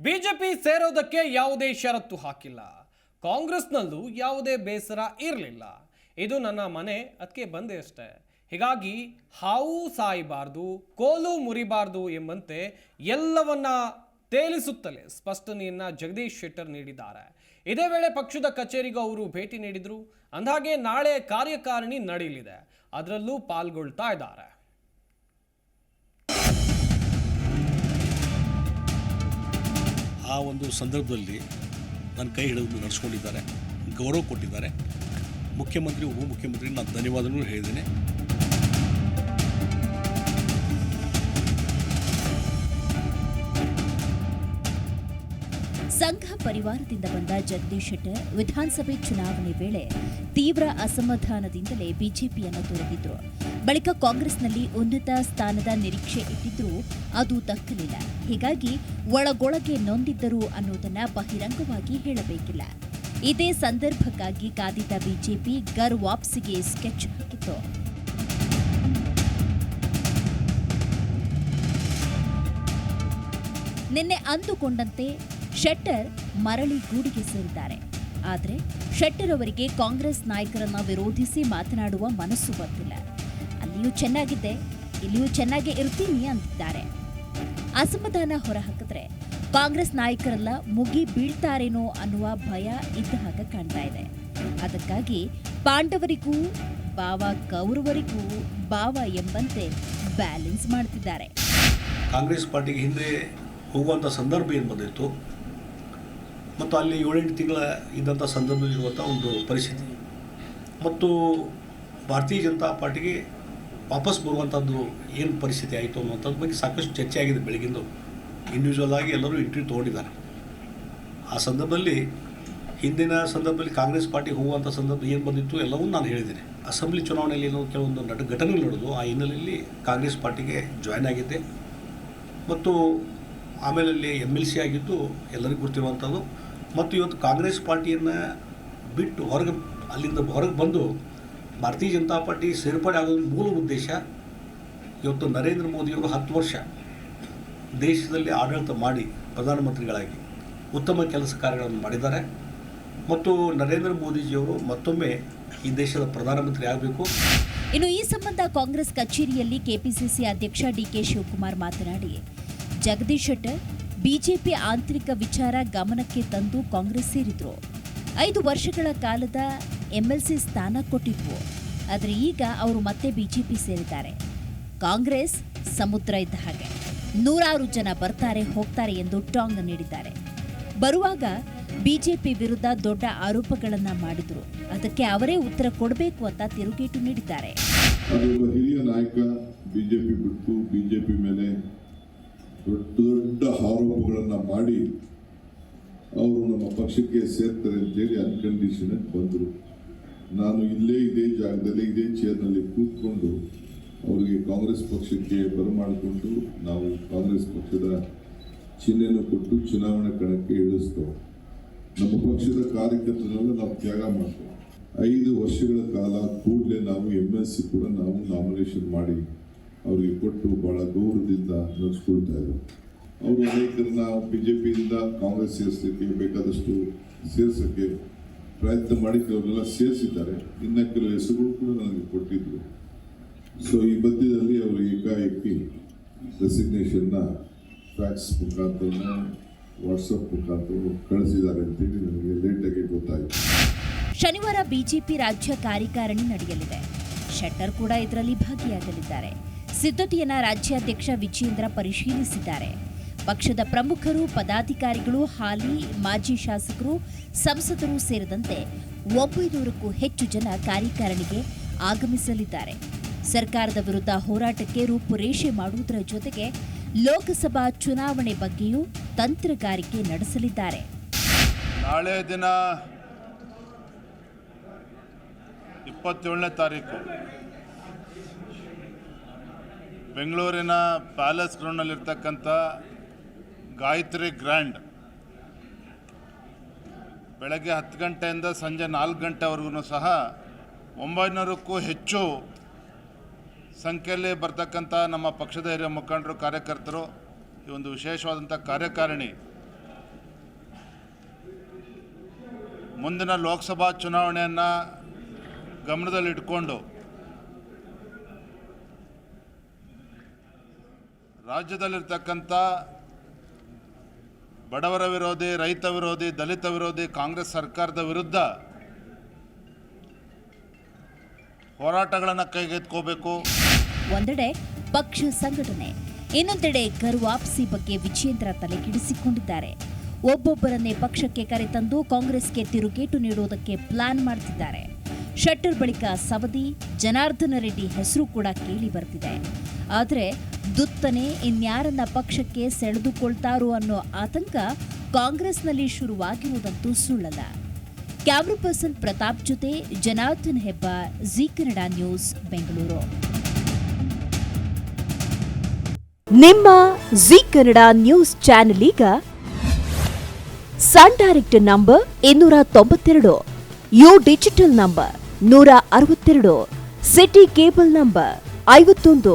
BJP ಸೇರೋದಕ್ಕೆ ಯಾವುದೇ ಷರತ್ತು ಹಾಕಿಲ್ಲ. ಕಾಂಗ್ರೆಸ್ನಲ್ಲೂ ಯಾವುದೇ ಬೇಸರ ಇರಲಿಲ್ಲ. ಇದು ನನ್ನ ಮನೆ ಅದಕ್ಕೆ ಬಂದೆ ಅಷ್ಟೇ. ಹೀಗಾಗಿ ಹಾವು ಸಾಯಬಾರ್ದು, ಕೋಲು ಮುರಿಬಾರ್ದು ಎಂಬಂತೆ ಎಲ್ಲವನ್ನ ತೇಲಿಸುತ್ತಲೇ ಸ್ಪಷ್ಟನೆಯನ್ನ ಜಗದೀಶ್ ಶೆಟ್ಟರ್ ನೀಡಿದ್ದಾರೆ. ಇದೇ ವೇಳೆ ಪಕ್ಷದ ಕಚೇರಿಗೂ ಅವರು ಭೇಟಿ ನೀಡಿದ್ರು. ಅಂದಾಗೆ ನಾಳೆ ಕಾರ್ಯಕಾರಿಣಿ ನಡೆಯಲಿದೆ. ಅದರಲ್ಲೂ ಪಾಲ್ಗೊಳ್ತಾ ಇದ್ದಾರೆ. ಆ ಒಂದು ಸಂದರ್ಭದಲ್ಲಿ ನನ್ನ ಕೈ ಹಿಡಿದು ನಡೆಸ್ಕೊಂಡಿದ್ದಾರೆ ಗೌರವ ಕೊಟ್ಟಿದ್ದಾರೆ. ಮುಖ್ಯಮಂತ್ರಿ ಉಪಮುಖ್ಯಮಂತ್ರಿ ನಾನು ಧನ್ಯವಾದಗಳು ಹೇಳಿದ್ದೇನೆ ಪರಿವಾರದಿಂದ ಬಂದ ಜಗದೀಶ್ ಶೆಟ್ಟರ್ ವಿಧಾನಸಭೆ ಚುನಾವಣೆ ವೇಳೆ ತೀವ್ರ ಅಸಮಾಧಾನದಿಂದಲೇ ಬಿಜೆಪಿಯನ್ನು ತೊರೆದಿದ್ರು. ಬಳಿಕ ಕಾಂಗ್ರೆಸ್ನಲ್ಲಿ ಉನ್ನತ ಸ್ಥಾನದ ನಿರೀಕ್ಷೆ ಇಟ್ಟಿದ್ರೂ ಅದು ದಕ್ಕಲಿಲ್ಲ ಹೀಗಾಗಿ ಒಳಗೊಳಗೆ ನೊಂದಿದ್ದರು ಅನ್ನೋದನ್ನ ಬಹಿರಂಗವಾಗಿ ಹೇಳಬೇಕಿಲ್ಲ. ಇದೇ ಸಂದರ್ಭಕ್ಕಾಗಿ ಕಾದಿದ್ದ ಬಿಜೆಪಿ ಗರ್ ವಾಪ್ಸಿಗೆ ಸ್ಕೆಚ್ ಹಾಕಿತ್ತು. ನಿನ್ನೆ ಅಂದುಕೊಂಡಂತೆ ಶೆಟ್ಟರ್ ಮರಳಿ ಗೂಡಿಗೆ ಸೇರಿದ್ದಾರೆ. ಆದರೆ ಶೆಟ್ಟರ್ ಅವರಿಗೆ ಕಾಂಗ್ರೆಸ್ ನಾಯಕರನ್ನ ವಿರೋಧಿಸಿ ಮಾತನಾಡುವ ಮನಸ್ಸು ಬರ್ತಿಲ್ಲ ಅಲ್ಲಿಯೂ ಚೆನ್ನಾಗಿದ್ದೆ ಇಲ್ಲಿಯೂ ಚೆನ್ನಾಗೇ ಇರ್ತೀನಿ ಅಂತಿದ್ದಾರೆ ಅಸಮಾಧಾನ ಹೊರಹಾಕಿದ್ರೆ ಕಾಂಗ್ರೆಸ್ ನಾಯಕರೆಲ್ಲ ಮುಗಿ ಬೀಳ್ತಾರೇನೋ ಅನ್ನುವ ಭಯ ಇದ್ದ ಹಾಗೆ ಕಾಣ್ತಾ ಇದೆ. ಅದಕ್ಕಾಗಿ ಪಾಂಡವರಿಗೂ ಬಾವ ಕೌರವರಿಗೂ ಬಾವ ಎಂಬಂತೆ ಬ್ಯಾಲೆನ್ಸ್ ಮಾಡ್ತಿದ್ದಾರೆ. ಕಾಂಗ್ರೆಸ್ ಪಾರ್ಟಿಗೆ ಹಿಂದೆ ಹೋಗುವಂಥ ಸಂದರ್ಭ ಏನು ಬಂದಿತ್ತು? ಮತ್ತು ಅಲ್ಲಿ ಏಳೆಂಟು ತಿಂಗಳ ಇದ್ದಂಥ ಸಂದರ್ಭದಲ್ಲಿ ಇರುವಂಥ ಒಂದು ಪರಿಸ್ಥಿತಿ. ಮತ್ತು ಭಾರತೀಯ ಜನತಾ ಪಾರ್ಟಿಗೆ ವಾಪಸ್ ಬರುವಂಥದ್ದು ಏನು ಪರಿಸ್ಥಿತಿ ಆಯಿತು ಅನ್ನುವಂಥದ್ದು ಬಗ್ಗೆ ಸಾಕಷ್ಟು ಚರ್ಚೆ ಆಗಿದೆ ಬೆಳಗಿಂದು. ಇಂಡಿವಿಜುವಲ್ ಆಗಿ ಎಲ್ಲರೂ ಇಂಟ್ರಿ ತೊಗೊಂಡಿದ್ದಾರೆ. ಆ ಸಂದರ್ಭದಲ್ಲಿ, ಹಿಂದಿನ ಸಂದರ್ಭದಲ್ಲಿ ಕಾಂಗ್ರೆಸ್ ಪಾರ್ಟಿಗೆ ಹೋಗುವಂಥ ಸಂದರ್ಭ ಏನು ಬಂದಿತ್ತು ಎಲ್ಲವನ್ನು ನಾನು ಹೇಳಿದ್ದೇನೆ. ಅಸೆಂಬ್ಲಿ ಚುನಾವಣೆಯಲ್ಲಿ ಏನೋ ಕೆಲವೊಂದು ನಟ ಘಟನೆಗಳು ನಡೆದು ಆ ಹಿನ್ನೆಲೆಯಲ್ಲಿ ಕಾಂಗ್ರೆಸ್ ಪಾರ್ಟಿಗೆ ಜಾಯ್ನ್ ಆಗಿದ್ದೆ. ಮತ್ತು ಆಮೇಲೆ ಅಲ್ಲಿ ಎಂ ಎಲ್ ಸಿ ಆಗಿದ್ದು ಎಲ್ಲರಿಗೂ ಗೊತ್ತಿರುವಂಥದ್ದು. ಮತ್ತು ಇವತ್ತು ಕಾಂಗ್ರೆಸ್ ಪಾರ್ಟಿಯನ್ನು ಬಿಟ್ಟು ಹೊರಗೆ, ಅಲ್ಲಿಂದ ಹೊರಗೆ ಬಂದು ಭಾರತೀಯ ಜನತಾ ಪಾರ್ಟಿ ಸೇರ್ಪಡೆ ಆಗೋದ್ರ ಮೂಲ ಉದ್ದೇಶ ಇವತ್ತು ನರೇಂದ್ರ ಮೋದಿಯವರು ಹತ್ತು ವರ್ಷ ದೇಶದಲ್ಲಿ ಆಡಳಿತ ಮಾಡಿ ಪ್ರಧಾನಮಂತ್ರಿಗಳಾಗಿ ಉತ್ತಮ ಕೆಲಸ ಕಾರ್ಯಗಳನ್ನು ಮಾಡಿದ್ದಾರೆ. ಮತ್ತು ನರೇಂದ್ರ ಮೋದಿಜಿಯವರು ಮತ್ತೊಮ್ಮೆ ಈ ದೇಶದ ಪ್ರಧಾನಮಂತ್ರಿ ಆಗಬೇಕು. ಇನ್ನು ಈ ಸಂಬಂಧ ಕಾಂಗ್ರೆಸ್ ಕಚೇರಿಯಲ್ಲಿ ಕೆಪಿಸಿಸಿ ಅಧ್ಯಕ್ಷ ಡಿಕೆ ಶಿವಕುಮಾರ್ ಮಾತನಾಡಿ ಜಗದೀಶ್ ಶೆಟ್ಟರ್ ಬಿಜೆಪಿ ಆಂತರಿಕ ವಿಚಾರ ಗಮನಕ್ಕೆ ತಂದು ಕಾಂಗ್ರೆಸ್ ಸೇರಿದ್ರು. ಐದು ವರ್ಷಗಳ ಕಾಲದ ಎಂಎಲ್ಸಿ ಸ್ಥಾನ ಕೊಟ್ಟಿದ್ವು. ಆದರೆ ಈಗ ಅವರು ಮತ್ತೆ ಬಿಜೆಪಿ ಸೇರಿದ್ದಾರೆ. ಕಾಂಗ್ರೆಸ್ ಸಮುದ್ರ ಇದ್ದ ಹಾಗೆ. ನೂರಾರು ಜನ ಬರ್ತಾರೆ, ಹೋಗ್ತಾರೆ ಎಂದು ಟಾಂಗ್ ನೀಡಿದ್ದಾರೆ. ಬರುವಾಗ ಬಿಜೆಪಿ ವಿರುದ್ಧ ದೊಡ್ಡ ಆರೋಪಗಳನ್ನ ಮಾಡಿದ್ರು. ಅದಕ್ಕೆ ಅವರೇ ಉತ್ತರ ಕೊಡಬೇಕು ಅಂತ ತಿರುಗೇಟು ನೀಡಿದ್ದಾರೆ. ಬಿಜೆಪಿ ಬಿಟ್ಟು ಬಿಜೆಪಿ ಮೇಲೆ ದೊಡ್ಡ ದೊಡ್ಡ ಆರೋಪಗಳನ್ನ ಮಾಡಿ ಅವರು ನಮ್ಮ ಪಕ್ಷಕ್ಕೆ ಸೇರ್ತಾರೆ ಅಂತೇಳಿ ಅನ್ಕಂಡೀಷನ್ ಬಂದರು. ನಾನು ಇಲ್ಲೇ ಇದೇ ಜಾಗದಲ್ಲಿ ಇದೇ ಚೇರ್ನಲ್ಲಿ ಕೂತ್ಕೊಂಡು ಅವರಿಗೆ ಕಾಂಗ್ರೆಸ್ ಪಕ್ಷಕ್ಕೆ ಬರಮಾಡಿಕೊಂಡು ನಾವು ಕಾಂಗ್ರೆಸ್ ಪಕ್ಷದ ಚಿಹ್ನೆಯನ್ನು ಕೊಟ್ಟು ಚುನಾವಣಾ ಕಣಕ್ಕೆ ಇಳಿಸ್ತೇವೆ ನಮ್ಮ ಪಕ್ಷದ ಕಾರ್ಯಕರ್ತರನ್ನು ನಾವು ತ್ಯಾಗ ಮಾಡ್ತೇವೆ. ಐದು ವರ್ಷಗಳ ಕಾಲ ಕೂಡಲೇ ನಾವು ಎಂ ಎಸ್ ಸಿ ಕೂಡ ನಾವು ನಾಮಿನೇಷನ್ ಮಾಡಿ ಅವರಿಗೆ ಕೊಟ್ಟು ಬಹಳ ಗೌರವದಿಂದ ನಡೆಸ್ಕೊಳ್ತಾ ಇದ್ರು. ಅವರು ಅನೇಕರನ್ನ ಬಿ ಜೆ ಪಿಯಿಂದ ಕಾಂಗ್ರೆಸ್ ಸೇರಿಸಲಿಕ್ಕೆ ಬೇಕಾದಷ್ಟು ಸೇರಿಸೋಕ್ಕೆ ಪ್ರಯತ್ನ ಮಾಡಿ ಕೆಲವರೆಲ್ಲ ಸೇರಿಸಿದ್ದಾರೆ. ಇನ್ನು ಕೆಲವು ಹೆಸರುಗಳು ಕೂಡ ನನಗೆ ಕೊಟ್ಟಿದ್ದರು ಸೊ ಈ ಮಧ್ಯದಲ್ಲಿ ಅವರು ಏಕಾಏಕಿ ರೆಸಿಗ್ನೇಷನ್ನ ಫ್ಯಾಕ್ಸ್ ಮುಖಾಂತರ ವಾಟ್ಸಪ್ ಮುಖಾಂತರ ಕಳಿಸಿದ್ದಾರೆ ಅಂತೇಳಿ ನನಗೆ ಲೇಟಾಗಿ ಗೊತ್ತಾಯಿತು. ಶನಿವಾರ ಬಿಜೆಪಿ ರಾಜ್ಯ ಕಾರ್ಯಕಾರಿಣಿ ನಡೆಯಲಿದೆ. ಶೆಟ್ಟರ್ ಕೂಡ ಇದರಲ್ಲಿ ಭಾಗಿಯಾಗಲಿದ್ದಾರೆ. ಸಿದ್ಧತೆಯನ್ನ ರಾಜ್ಯಾಧ್ಯಕ್ಷ ವಿಜೇಂದ್ರ ಪರಿಶೀಲಿಸಿದ್ದಾರೆ. ಪಕ್ಷದ ಪ್ರಮುಖರು, ಪದಾಧಿಕಾರಿಗಳು, ಹಾಲಿ, ಮಾಜಿ ಶಾಸಕರು, ಸಂಸದರು ಸೇರಿದಂತೆ ಒಂಬೈನೂರಕ್ಕೂ ಹೆಚ್ಚು ಜನ ಕಾರ್ಯಕಾರಣಿಗೆ ಆಗಮಿಸಲಿದ್ದಾರೆ. ಸರ್ಕಾರದ ವಿರುದ್ಧ ಹೋರಾಟಕ್ಕೆ ರೂಪುರೇಷೆ ಮಾಡುವುದರ ಜೊತೆಗೆ ಲೋಕಸಭಾ ಚುನಾವಣೆ ಬಗ್ಗೆಯೂ ತಂತ್ರಗಾರಿಕೆ ನಡೆಸಲಿದ್ದಾರೆ. ನಾಳೆ ದಿನ ಇಪ್ಪತ್ತೇಳನೇ ತಾರೀಕು. ಬೆಂಗಳೂರಿನ ಪ್ಯಾಲೇಸ್ ಗ್ರೌಂಡ್ನಲ್ಲಿರ್ತಕ್ಕಂಥ ಗಾಯತ್ರಿ ಗ್ರ್ಯಾಂಡ್. ಬೆಳಗ್ಗೆ ಹತ್ತು ಗಂಟೆಯಿಂದ ಸಂಜೆ ನಾಲ್ಕು ಗಂಟೆವರೆಗೂ ಸಹ ಒಂಬೈನೂರಕ್ಕೂ ಹೆಚ್ಚು ಸಂಖ್ಯೆಯಲ್ಲಿ ಬರ್ತಕ್ಕಂಥ ನಮ್ಮ ಪಕ್ಷದ ಹಿರಿಯ ಮುಖಂಡರು, ಕಾರ್ಯಕರ್ತರು, ಈ ಒಂದು ವಿಶೇಷವಾದಂಥ ಕಾರ್ಯಕಾರಿಣಿ. ಮುಂದಿನ ಲೋಕಸಭಾ ಚುನಾವಣೆಯನ್ನು ಗಮನದಲ್ಲಿಟ್ಕೊಂಡು ರಾಜ್ಯದಲ್ಲಿರ್ತಕ್ಕಂಥ ಬಡವರ ವಿರೋಧಿ, ರೈತ ವಿರೋಧಿ, ದಲಿತ ವಿರೋಧಿ, ಕಾಂಗ್ರೆಸ್ ಸರ್ಕಾರದ ವಿರುದ್ಧ ಹೋರಾಟಗಳನ್ನು ಕೈಗೆತ್ಕೋಬೇಕು ಒಂದೆಡೆ ಪಕ್ಷ ಸಂಘಟನೆ, ಇನ್ನೊಂದೆಡೆ ಕರುವಾಪ್ಸಿ ಬಗ್ಗೆ ವಿಜೇಂದ್ರ ತಲೆಕೆಡಿಸಿಕೊಂಡಿದ್ದಾರೆ. ಒಬ್ಬೊಬ್ಬರನ್ನೇ ಪಕ್ಷಕ್ಕೆ ಕರೆತಂದು ಕಾಂಗ್ರೆಸ್ಗೆ ತಿರುಗೇಟು ನೀಡುವುದಕ್ಕೆ ಪ್ಲಾನ್ ಮಾಡ್ತಿದ್ದಾರೆ. ಶಟ್ಟರ್ ಬಳಿಕ ಸವದಿ, ಜನಾರ್ದನ ರೆಡ್ಡಿ ಹೆಸರು ಕೂಡ ಕೇಳಿ ಬರ್ತಿದೆ. ಆದರೆ ದುತ್ತನೆ ಇನ್ಯಾರನ್ನ ಪಕ್ಷಕ್ಕೆ ಸೆಳೆದುಕೊಳ್ತಾರೋ ಅನ್ನೋ ಆತಂಕ ಕಾಂಗ್ರೆಸ್ನಲ್ಲಿ ಶುರುವಾಗಿರುವುದಂತೂ ಸುಳ್ಳಲ್ಲ. ಕ್ಯಾಮ್ರಾ ಪರ್ಸನ್ ಪ್ರತಾಪ್ ಜೊತೆ ಜನಾರ್ದನ್ ಹೆಬ್ಬಾರ್, ಜಿ ಕನ್ನಡ ನ್ಯೂಸ್, ಬೆಂಗಳೂರು. ನಿಮ್ಮ ಜಿ ಕನ್ನಡ ನ್ಯೂಸ್ ಚಾನೆಲ್ ಈಗ ಸನ್ ಡೈರೆಕ್ಟ್ ನಂಬರ್ ಇನ್ನೂರ ತೊಂಬತ್ತೆರಡು, ಯು ಡಿಜಿಟಲ್ ನಂಬರ್ ನೂರ ಅರವತ್ತೆರಡು, ಸಿಟಿ ಕೇಬಲ್ ನಂಬರ್ ಐವತ್ತೊಂದು.